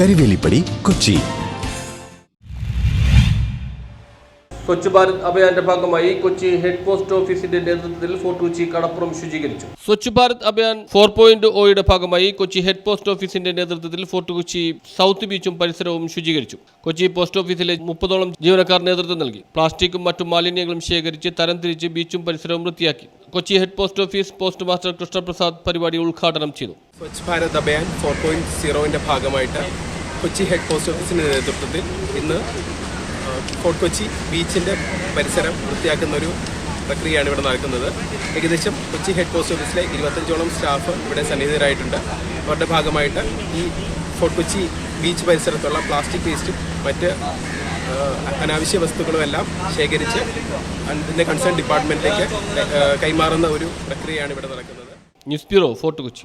Karivelippady Kochi Swachh Bharat അഭിയാന്റെ ഭാഗമായി Kochi head post ഓഫീസിന്റെ നേതൃത്വത്തിൽ ഫോർട്ട് കൊച്ചി കടപ്പുറം ശുചീകരിച്ചു. സ്വച്ഛ് ഭാരത് അഭിയാൻ ഫോർ പോയിന്റ് ഒയുടെ ഭാഗമായി കൊച്ചി ഹെഡ് പോസ്റ്റ് ഓഫീസിന്റെ നേതൃത്വത്തിൽ ഫോർട്ട് കൊച്ചി സൗത്ത് ബീച്ചും പരിസരവും ശുചീകരിച്ചു. കൊച്ചി പോസ്റ്റ് ഓഫീസിലെ മുപ്പതോളം ജീവനക്കാർ നേതൃത്വം നൽകി. പ്ലാസ്റ്റിക്കും മറ്റു മാലിന്യങ്ങളും ശേഖരിച്ച് തരംതിരിച്ച് ബീച്ചും പരിസരവും വൃത്തിയാക്കി. Kochi head post office post master Krishnaprasad പരിപാടി ഉദ്ഘാടനം ചെയ്തു. സ്വച്ഛ് ഭാരത് അഭിയാൻ ഫോർ പോയിന്റ് ഭാഗമായിട്ട് കൊച്ചി ഹെഡ് പോസ്റ്റ് ഓഫീസിന്റെ നേതൃത്വത്തിൽ ഇന്ന് ഫോർട്ട് കൊച്ചി ബീച്ചിന്റെ പരിസരം വൃത്തിയാക്കുന്ന ഒരു പ്രക്രിയയാണ് ഇവിടെ നടക്കുന്നത്. ഏകദേശം കൊച്ചി ഹെഡ് പോസ്റ്റ് ഓഫീസിലെ ഇരുപത്തഞ്ചോളം സ്റ്റാഫ് ഇവിടെ സന്നിഹിതരായിട്ടുണ്ട്. അവരുടെ ഭാഗമായിട്ട് ഈ ഫോർട്ട് കൊച്ചി ബീച്ച് പരിസരത്തുള്ള പ്ലാസ്റ്റിക് വേസ്റ്റും മറ്റ് അനാവശ്യ വസ്തുക്കളുമെല്ലാം ശേഖരിച്ച് അതിന്റെ കൺസേൺ ഡിപ്പാർട്ട്മെന്റിലേക്ക് കൈമാറുന്ന ഒരു പ്രക്രിയയാണ് ഇവിടെ നടക്കുന്നത്. News bureau fort Kochi.